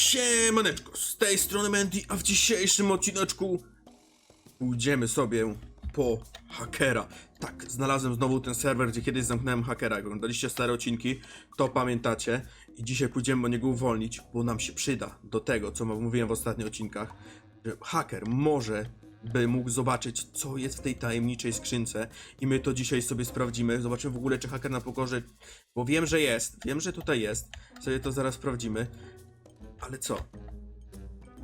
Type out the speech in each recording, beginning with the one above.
Siemaneczko, z tej strony Mandy, a w dzisiejszym odcineczku pójdziemy sobie po hakera. Tak, znalazłem znowu ten serwer, gdzie kiedyś zamknąłem hakera. Jak oglądaliście stare odcinki, to pamiętacie. I dzisiaj pójdziemy po niego uwolnić, bo nam się przyda do tego, co mówiłem w ostatnich odcinkach, że haker może by mógł zobaczyć, co jest w tej tajemniczej skrzynce i my to dzisiaj sobie sprawdzimy. Zobaczymy w ogóle, czy haker na pokorze, bo wiem, że jest, wiem, że tutaj jest. Sobie to zaraz sprawdzimy. Ale co?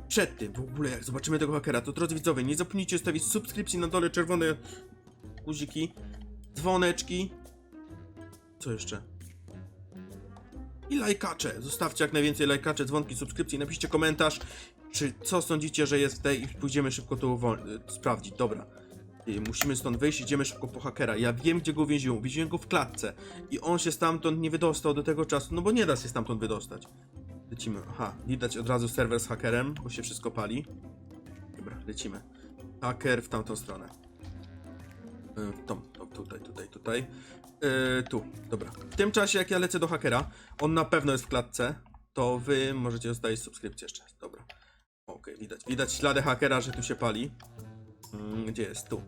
Przed tym, w ogóle jak zobaczymy tego hakera, to drodzy widzowie, nie zapomnijcie stawić subskrypcji na dole, czerwone guziki, dzwoneczki. Co jeszcze? I lajkacze. Zostawcie jak najwięcej lajkacze, dzwonki, subskrypcji, napiszcie komentarz, czy co sądzicie, że jest w tej i pójdziemy szybko to y, sprawdzić. Dobra. Y, Musimy stąd wyjść, idziemy szybko po hakera. Ja wiem, gdzie go uwięziłem. Uwięziłem go w klatce. I on się stamtąd nie wydostał do tego czasu, no bo nie da się stamtąd wydostać. Lecimy. Aha, widać od razu serwer z hakerem, bo się wszystko pali. Dobra, lecimy. Haker w tamtą stronę. Yy, tą, tą, tutaj, tutaj, tutaj. Yy, tu, dobra. W tym czasie, jak ja lecę do hakera, on na pewno jest w klatce, to wy możecie zostawić subskrypcję jeszcze. Dobra. Okej, widać. Widać ślady hakera, że tu się pali. Mm, gdzie jest? Tu.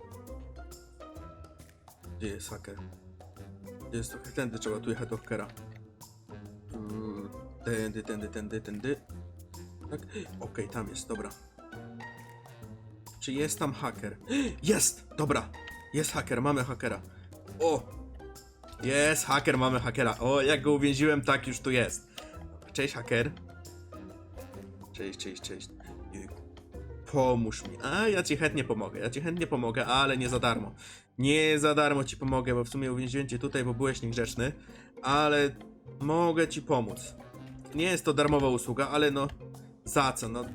Gdzie jest haker? Gdzie jest to? Tędy trzeba tu jechać do hakera. Tędy, tędy, tędy, tędy. Tak? Okej, tam jest, dobra. Czy jest tam haker? Jest! Dobra! Jest haker, mamy hakera. O! Jest haker, mamy hakera. O, jak go uwięziłem, tak już tu jest. Cześć, haker. Cześć, cześć, cześć. Pomóż mi. A, ja ci chętnie pomogę. Ja ci chętnie pomogę, ale nie za darmo. Nie za darmo ci pomogę, bo w sumie uwięziłem cię tutaj, bo byłeś niegrzeczny. Ale mogę ci pomóc. Nie jest to darmowa usługa, ale no za co? No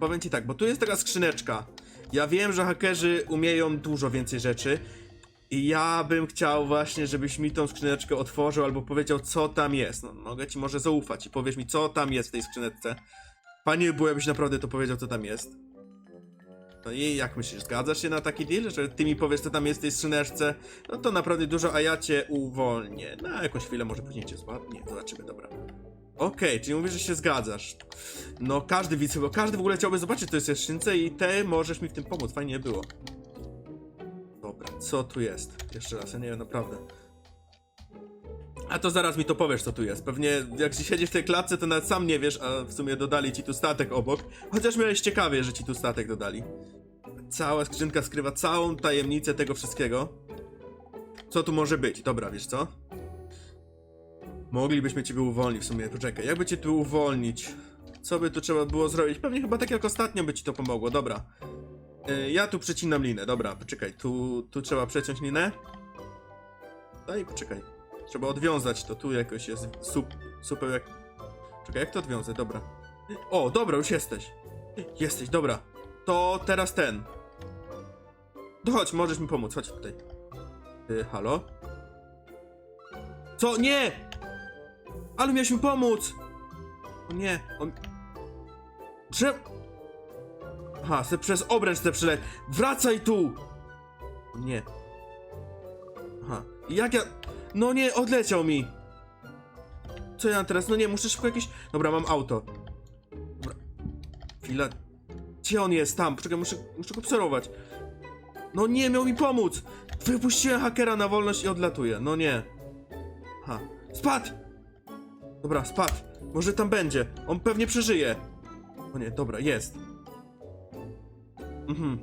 powiem ci tak, bo tu jest taka skrzyneczka. Ja wiem, że hakerzy umieją dużo więcej rzeczy. I ja bym chciał właśnie, żebyś mi tą skrzyneczkę otworzył albo powiedział, co tam jest. No, mogę ci może zaufać i powiesz mi, co tam jest w tej skrzyneczce. Fajnie by było, jakbyś naprawdę to powiedział, co tam jest. No i jak myślisz, zgadzasz się na taki deal, że ty mi powiesz, co tam jest w tej skrzyneczce? No to naprawdę dużo, a ja cię uwolnię. Na jakąś chwilę, może później cię. Nie, zobaczymy, dobra. Okej, czyli mówisz, że się zgadzasz. No każdy widz chyba, każdy w ogóle chciałby zobaczyć, co jest w skrzynce i ty możesz mi w tym pomóc, fajnie było. Dobra, co tu jest? Jeszcze raz, ja nie wiem, naprawdę. A to zaraz mi to powiesz, co tu jest. Pewnie jak siedzisz w tej klatce, to nawet sam nie wiesz, a w sumie dodali ci tu statek obok. Chociaż miałeś ciekawie, że ci tu statek dodali. Cała skrzynka skrywa całą tajemnicę tego wszystkiego. Co tu może być? Dobra, wiesz co? Moglibyśmy ciebie uwolnić w sumie, poczekaj, jakby cię tu uwolnić? Co by tu trzeba było zrobić? Pewnie chyba tak jak ostatnio by ci to pomogło, dobra. Y, ja tu przecinam linę, dobra, poczekaj, tu, tu trzeba przeciąć linę. Daj, poczekaj. Trzeba odwiązać to, tu jakoś jest sup, super jak... Czekaj, jak to odwiązać? Dobra. O, dobra, już jesteś. Jesteś, dobra. To teraz ten. To chodź, możesz mi pomóc, chodź tutaj. Y, halo? Co? Nie! Ale miałeś mi pomóc! O nie, on... Że... Aha, se przez obręcz te przyle... Wracaj tu! Nie. Aha, jak ja... No nie, odleciał mi! Co ja teraz? No nie, muszę szybko jakieś... Dobra, mam auto. Dobra. Chwila. Gdzie on jest? Tam, poczekaj, muszę, muszę go obserwować. No nie, miał mi pomóc! Wypuściłem hakera na wolność i odlatuje. No nie. Ha. Spadł! Dobra, spadł. Może tam będzie. On pewnie przeżyje. O nie, dobra, jest. Mhm.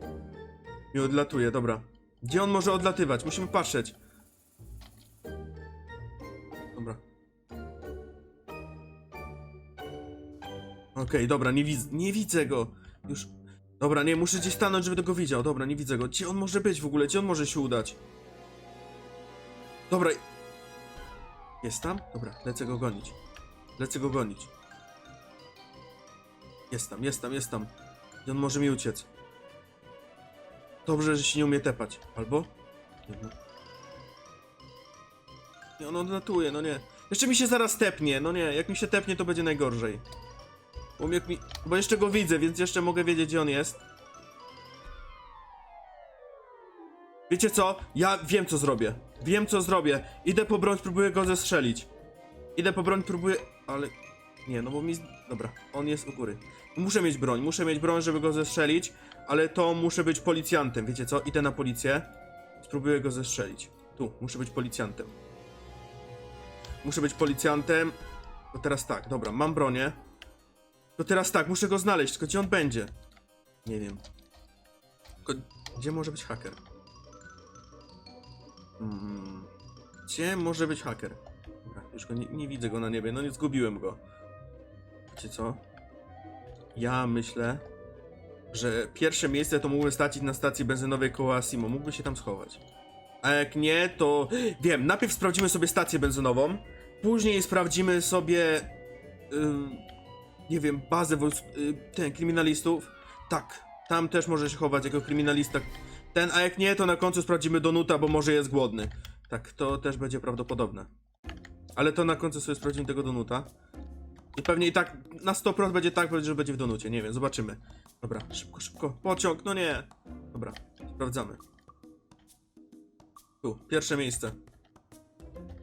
I odlatuje, dobra. Gdzie on może odlatywać? Musimy patrzeć. Dobra. Okej, dobra, nie, nie widzę go. Już. Dobra, nie, muszę gdzieś stanąć, żeby go widział. Dobra, nie widzę go. Gdzie on może być w ogóle? Gdzie on może się udać? Dobra. Jest tam? Dobra, lecę go gonić. Lecę go gonić. Jest tam, jest tam, jest tam. I on może mi uciec. Dobrze, że się nie umie tepać. Albo? Nie wiem. On odlatuje, no nie. Jeszcze mi się zaraz tepnie, no nie. Jak mi się tepnie, to będzie najgorzej. Bo, mi... Bo jeszcze go widzę, więc jeszcze mogę wiedzieć, gdzie on jest. Wiecie co? Ja wiem, co zrobię. Wiem, co zrobię. Idę po broń, próbuję go zestrzelić. Idę po broń, próbuję... Ale... Nie, no bo mi... Dobra, on jest u góry. Muszę mieć broń, muszę mieć broń, żeby go zestrzelić, ale to muszę być policjantem, wiecie co? Idę na policję, spróbuję go zestrzelić. Tu, muszę być policjantem. Muszę być policjantem. To teraz tak, dobra, mam bronię. To teraz tak, muszę go znaleźć, tylko gdzie on będzie? Nie wiem. Tylko gdzie może być haker? Hmm, gdzie może być haker? Już go nie, nie widzę go na niebie, no nie zgubiłem go. Wiecie co? Ja myślę, że pierwsze miejsce to mógłby stracić na stacji benzynowej koło Asimo. Mógłby się tam schować. A jak nie, to wiem, najpierw sprawdzimy sobie stację benzynową, później sprawdzimy sobie nie wiem, bazę wojsk, y, ten, kryminalistów. Tak, tam też może się chować jako kryminalista. Ten, a jak nie, to na końcu sprawdzimy Donuta, bo może jest głodny. Tak, to też będzie prawdopodobne. Ale to na końcu sobie sprawdzimy tego Donuta. I pewnie i tak na 100% będzie tak, że będzie w Donucie. Nie wiem, zobaczymy. Dobra, szybko, szybko. Pociąg, no nie. Dobra, sprawdzamy. Tu, pierwsze miejsce.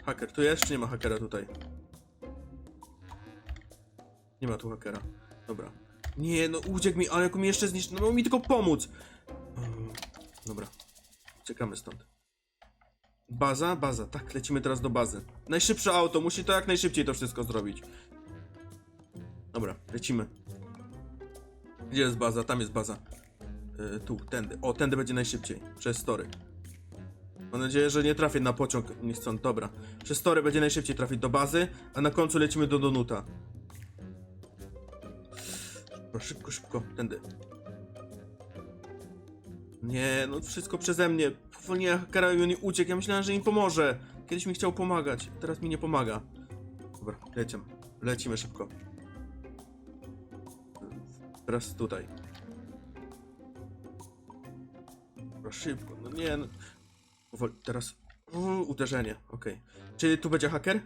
Haker, tu jest czy nie ma hakera tutaj? Nie ma tu hakera. Dobra. Nie, no uciekł mi, ale jak mi jeszcze zniszczy, no mi tylko pomóc. Mm, Dobra. Uciekamy stąd. Baza, baza. Tak, lecimy teraz do bazy. Najszybsze auto, musi to jak najszybciej to wszystko zrobić. Dobra, lecimy. Gdzie jest baza? Tam jest baza. Yy, tu, tędy. O, tędy będzie najszybciej. Przez tory. Mam nadzieję, że nie trafię na pociąg nie stąd. Dobra. Przez tory będzie najszybciej trafić do bazy, a na końcu lecimy do Donuta. Szybko, szybko. Tędy. Nie, no wszystko przeze mnie. Powolnienia hakera i on uciekł. Ja myślałem, że im pomoże. Kiedyś mi chciał pomagać. Teraz mi nie pomaga. Dobra, lecimy. Lecimy szybko. Teraz tutaj. Dobra, szybko. No nie, no. Powoli, teraz. Uderzenie, okej. Czy tu będzie haker?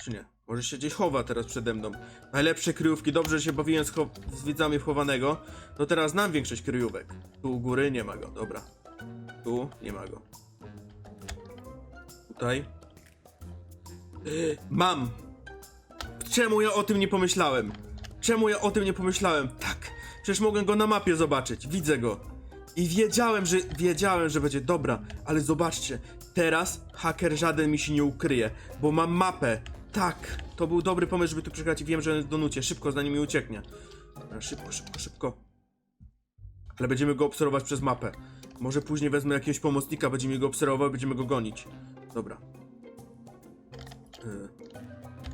Czy nie? Może się gdzieś chowa teraz przede mną. Najlepsze kryjówki, dobrze się bawiłem z, z widzami chowanego. No teraz znam większość kryjówek. Tu u góry nie ma go, dobra. Tu nie ma go. Tutaj. Yy, Mam! Czemu ja o tym nie pomyślałem? Czemu ja o tym nie pomyślałem? Tak, przecież mogłem go na mapie zobaczyć, widzę go. I wiedziałem, że wiedziałem, że będzie dobra, ale zobaczcie, teraz haker żaden mi się nie ukryje, bo mam mapę. Tak, to był dobry pomysł, żeby tu przyjechać i wiem, że donucie. Szybko, zanim mi ucieknie. Szybko, szybko, szybko. Ale będziemy go obserwować przez mapę. Może później wezmę jakiegoś pomocnika, będziemy go obserwować, będziemy go gonić. Dobra. Yy,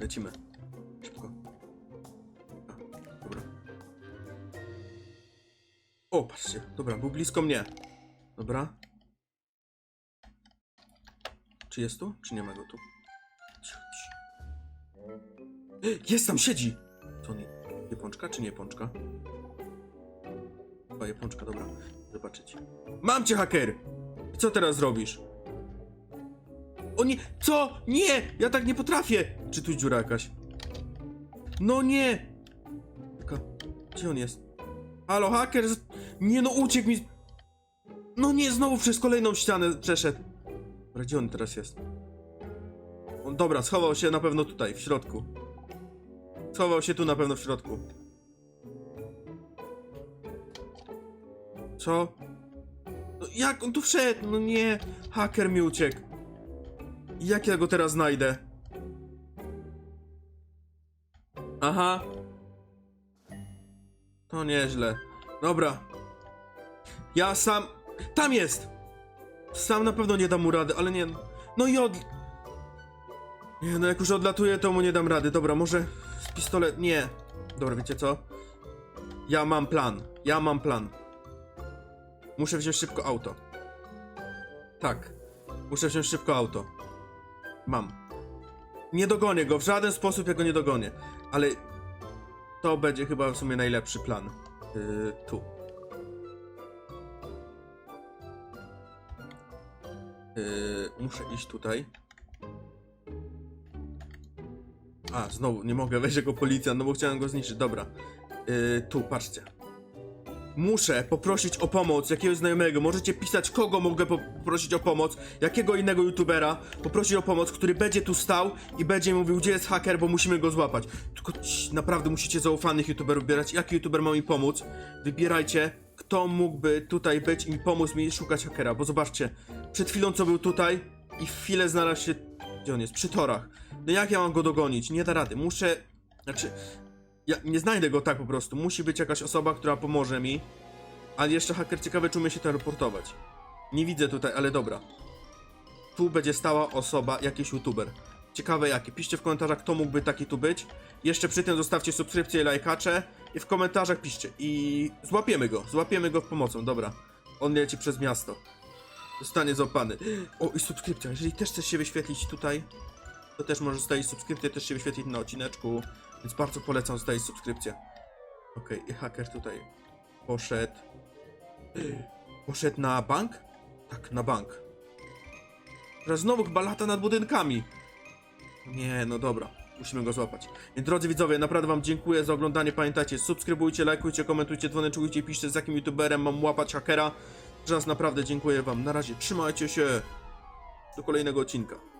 lecimy. Szybko. A, dobra. O, patrzcie. Dobra, był blisko mnie. Dobra. Czy jest tu? Czy nie ma go tu? Jest tam, siedzi! To nie. Japończka czy nie pączka? Chyba japończka, dobra. Zobaczyć. Mam cię, haker! Co teraz zrobisz? O nie! Co? Nie! Ja tak nie potrafię! Czy tu dziura jakaś? No nie! Gdzie on jest? Halo, haker! Nie no, uciekł mi! No nie, znowu przez kolejną ścianę przeszedł. Dobra, gdzie on teraz jest? On, dobra, schował się na pewno tutaj, w środku. Schował się tu na pewno w środku. Co? No jak on tu wszedł? No nie, haker mi uciekł. Jak ja go teraz znajdę? Aha. To nieźle. Dobra. Ja sam... Tam jest! Sam na pewno nie dam mu rady, ale nie... No i od... Nie, no jak już odlatuję, to mu nie dam rady. Dobra, może pistolet... Nie. Dobra, wiecie co? Ja mam plan. Ja mam plan. Muszę wziąć szybko auto. Tak. Muszę wziąć szybko auto. Mam. Nie dogonię go, w żaden sposób ja go nie dogonię. Ale to będzie chyba w sumie najlepszy plan. Yy, tu. Yy, muszę iść tutaj. A, znowu, nie mogę wejść jako policjant, no bo chciałem go zniszczyć. Dobra. Yy, tu, patrzcie. Muszę poprosić o pomoc jakiegoś znajomego. Możecie pisać, kogo mogę poprosić o pomoc, jakiego innego youtubera poprosić o pomoc, który będzie tu stał i będzie mówił, gdzie jest haker, bo musimy go złapać. Tylko ci, naprawdę musicie zaufanych youtuberów wybierać. Jaki youtuber ma mi pomóc? Wybierajcie, kto mógłby tutaj być i pomóc mi szukać hakera, bo zobaczcie, przed chwilą co był tutaj i w chwilę znalazł się... Gdzie on jest? Przy torach. No jak ja mam go dogonić? Nie da rady. Muszę... Znaczy... Ja nie znajdę go tak po prostu. Musi być jakaś osoba, która pomoże mi. Ale jeszcze haker ciekawy, czy umie się teleportować. Nie widzę tutaj, ale dobra. Tu będzie stała osoba, jakiś youtuber. Ciekawe jaki. Piszcie w komentarzach, kto mógłby taki tu być. Jeszcze przy tym zostawcie subskrypcję i lajkacze. I w komentarzach piszcie. I złapiemy go. Złapiemy go pomocą. Dobra. On leci przez miasto. Zostanie złapany. O, i subskrypcja. Jeżeli też chcesz się wyświetlić tutaj, to też możesz zostawić subskrypcję, też się wyświetlić na odcineczku. Więc bardzo polecam zostawić subskrypcję. Okej, i haker tutaj poszedł. Poszedł na bank? Tak, na bank. Teraz znowu chyba lata nad budynkami. Nie, no dobra. Musimy go złapać. Więc drodzy widzowie, naprawdę wam dziękuję za oglądanie. Pamiętajcie, subskrybujcie, lajkujcie, komentujcie, dzwoneczkujcie, piszcie z jakim youtuberem mam łapać hakera. Jeszcze raz naprawdę dziękuję wam. Na razie, trzymajcie się. Do kolejnego odcinka.